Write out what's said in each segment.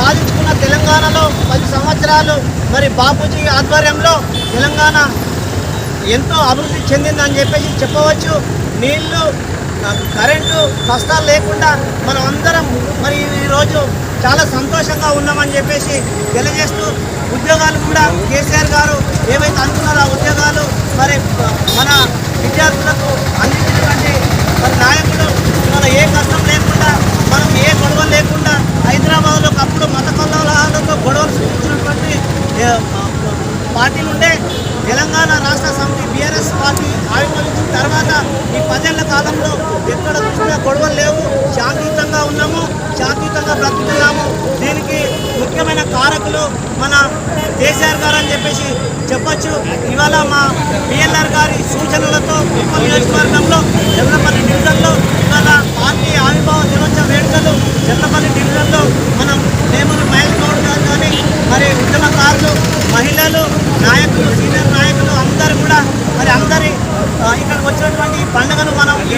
సాధించుకున్న తెలంగాణలో పది సంవత్సరాలు మరి బాపూజీ ఆధ్వర్యంలో తెలంగాణ ఎంతో అభివృద్ధి చెందిందని చెప్పేసి చెప్పవచ్చు. నీళ్ళు కరెంటు కష్టాలు లేకుండా మనం అందరం మరి ఈరోజు చాలా సంతోషంగా ఉన్నామని చెప్పేసి తెలియజేస్తూ ఉద్యోగాలు కూడా కేసీఆర్ గారు పార్టీలు ఉండే తెలంగాణ రాష్ట్ర సమితి బీఆర్ఎస్ పార్టీ ఆవిర్భవించిన తర్వాత ఈ పదేళ్ళ కాలంలో ఎక్కడ చూసినా గొడవలు లేవు. శాంతియుతంగా ఉన్నాము శాంతియుతంగా బ్రతుకుతున్నాము. దీనికి ముఖ్యమైన కారకులు మన కేసీఆర్ గారు అని చెప్పేసి చెప్పొచ్చు. ఇవాళ మా పిఎల్ఆర్ గారి సూచనలతో ఉప్పల్ నియోజకవర్గంలో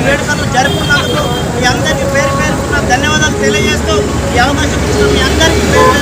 వేడుకలు జరుపుకున్నందుకు మీ అందరికీ పేరు పేరుకున్న ధన్యవాదాలు తెలియజేస్తూ ఈ అవకాశం మీ అందరికీ